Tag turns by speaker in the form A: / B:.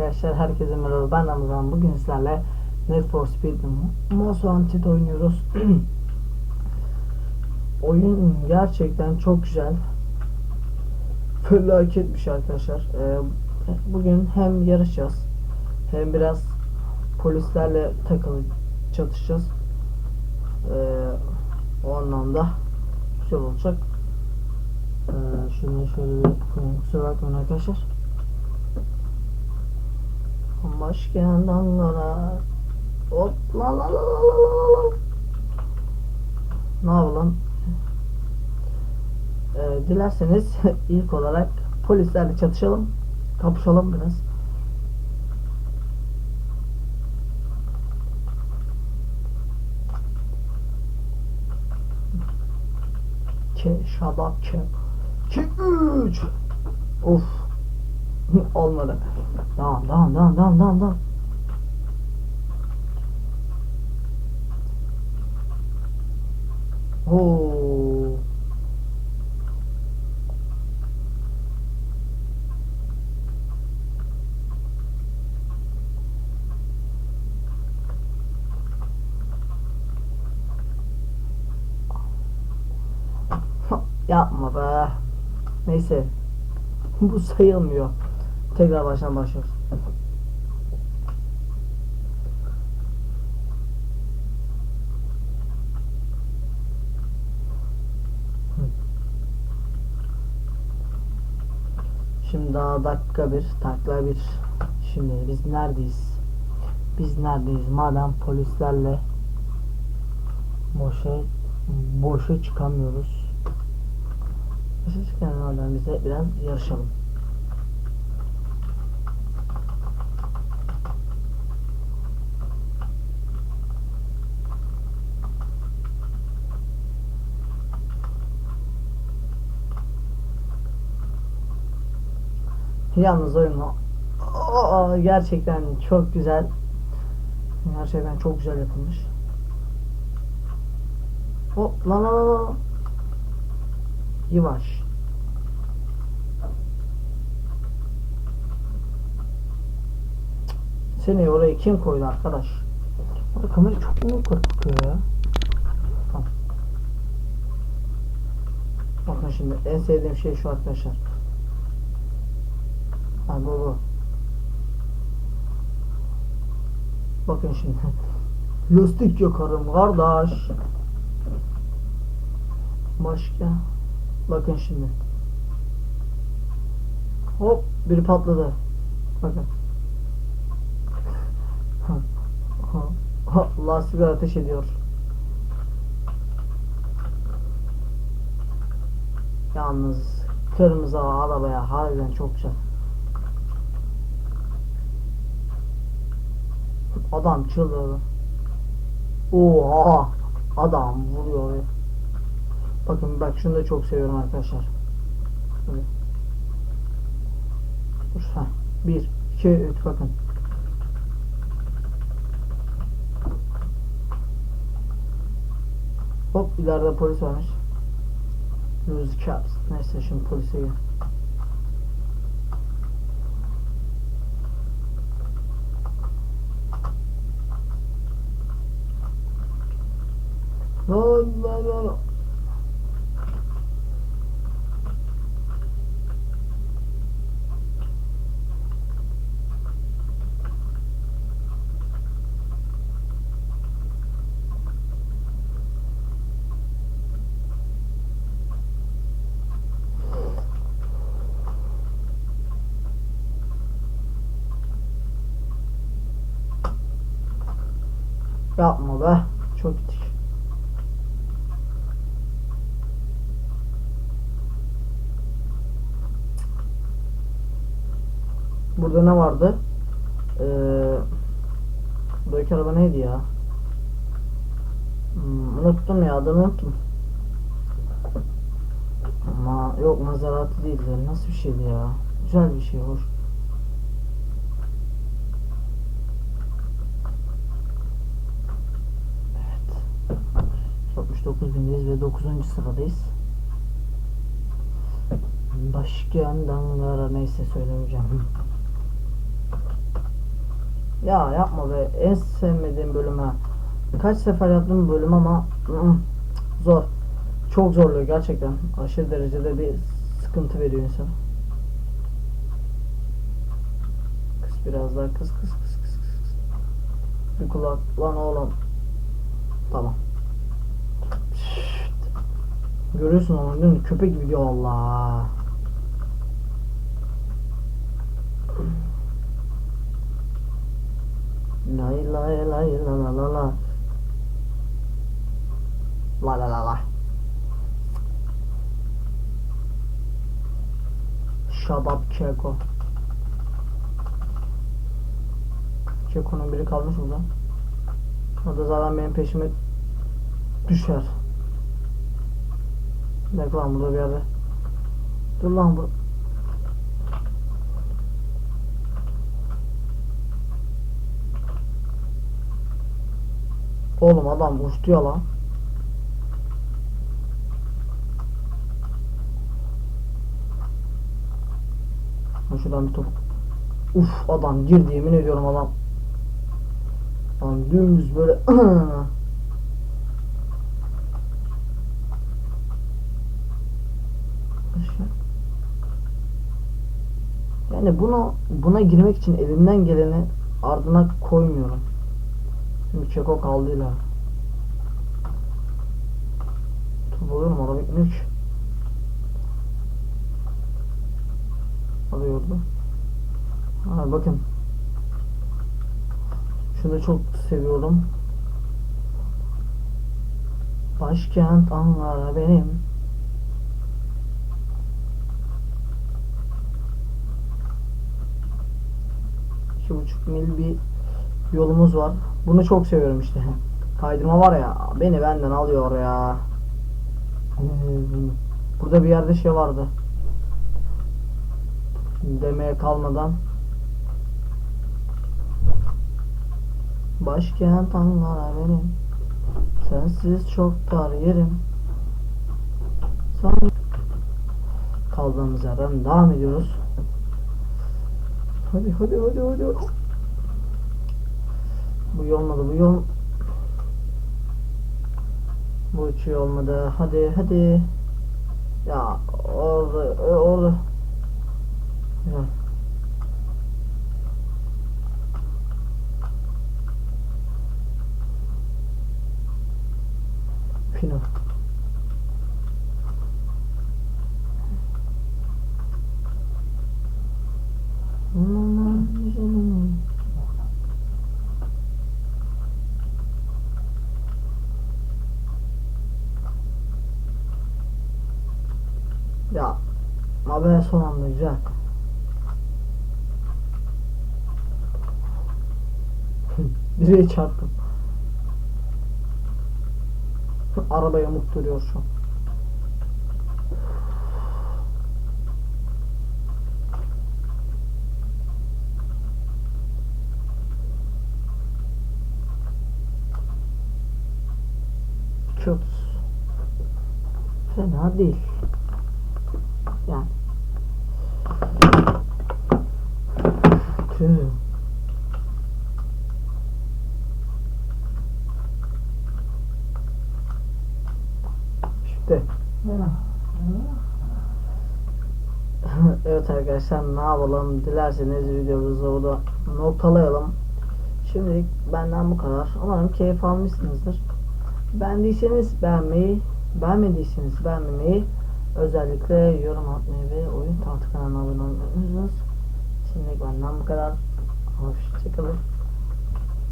A: arkadaşlar herkese merhaba. Ben Ramazan bugün sizlerle Need for Speed Most Wanted oynuyoruz. Oyun gerçekten çok güzel. Felaketmiş arkadaşlar. Ee, Bugün hem yarışacağız Hem biraz polislerle takılı çatışacağız. Ee, O anlamda güzel olacak. Ee, Şunu şöyle bir koyayım kusura bakmayın arkadaşlar Başkent Ankara Hop la la la la la la la Ne yapalım? Ee, dilerseniz ilk olarak polislerle çatışalım. Kapışalım biraz. Ke şabak ke. Ke üç. Of. Olmadı. Devam devam devam devam devam devam. Oo. Yapma be. Neyse. Bu sayılmıyor. Tekrar baştan başlıyoruz. Şimdi daha dakika bir, takla bir. Şimdi biz neredeyiz? Biz neredeyiz? Madem polislerle boşa boşa çıkamıyoruz. Boşa çıkamadan bize biraz yarışalım. Yalnız oyun Aa, gerçekten çok güzel. Gerçekten çok güzel yapılmış. Hop la la la la. Yavaş. Seni oraya kim koydu arkadaş? Orada kamera çok mu bakıyor ya? Bakın şimdi en sevdiğim şey şu arkadaşlar. Bu. Bakın şimdi. Lastik yakarım kardeş. Başka. Bakın şimdi. Hop biri patladı. Bakın. Lastik ateş ediyor. Yalnız kırmızı arabaya harbiden çok güzel. Adam çıldırdı. Oha! Adam vuruyor. Bakın bak şunu da çok seviyorum arkadaşlar. Böyle. Dur ha. Bir, iki, üç bakın. Hop ileride polis varmış. Lose caps. Neyse şimdi polise gel. La la la la. Yapma be. Çok gittik. Burada ne vardı? Ee, buradaki araba neydi ya? Hmm, unuttum ya adını unuttum. Ama yok Maserati değildi. Nasıl bir şeydi ya? Güzel bir şey hoş. Evet. 69 bindeyiz ve 9. sıradayız. Başka yandanlara neyse söylemeyeceğim. Ya yapma be. En sevmediğim bölüm ha. Kaç sefer yaptım bölüm ama zor. Çok zorluyor gerçekten. Aşırı derecede bir sıkıntı veriyor insan. Kız biraz daha kız kız kız kız kız. Bir kulak lan oğlum. Tamam. Görüyorsun onu değil mi? Köpek gibi diyor Allah. Lay lay lay la la la la. La la la la. Shut up Keko. Keko'nun biri kalmış burada. O da zaten benim peşime düşer. Ne lan burada bir yerde. Dur lan bu. Oğlum adam uçtu ya lan. Şuradan bir top. Uf adam girdi yemin ediyorum adam. Lan dümdüz böyle Yani bunu buna girmek için elimden geleni ardına koymuyorum. Şimdi Çeko kaldıyla. Top alıyorum araba bitmiyor ki. Alıyordu. Ha bakın. Şunu çok seviyorum. Başkent Ankara benim. İki buçuk mil bir yolumuz var. Bunu çok seviyorum işte. Kaydırma var ya beni benden alıyor ya. Burada bir yerde şey vardı. Demeye kalmadan Başkent Ankara benim Sensiz çok dar yerim Sen Kaldığımız yerden devam ediyoruz Hadi hadi hadi hadi Bu iyi olmadı bu yol Bu hiç iyi olmadı hadi hadi Ya orada e, orada ya. Fino. Ya haber son anda güzel. Direğe çarptım. Araba yamuk duruyor şu an. Çok fena değil. Yani. Tüh. İşte. evet arkadaşlar ne yapalım dilerseniz videomuzu burada noktalayalım. Şimdilik benden bu kadar. Umarım keyif almışsınızdır. Beğendiyseniz beğenmeyi, beğenmediyseniz beğenmemeyi, özellikle yorum atmayı ve oyun tahtı kanalına abone olmayı unutmayınız. Şimdilik benden bu kadar. Hoşçakalın.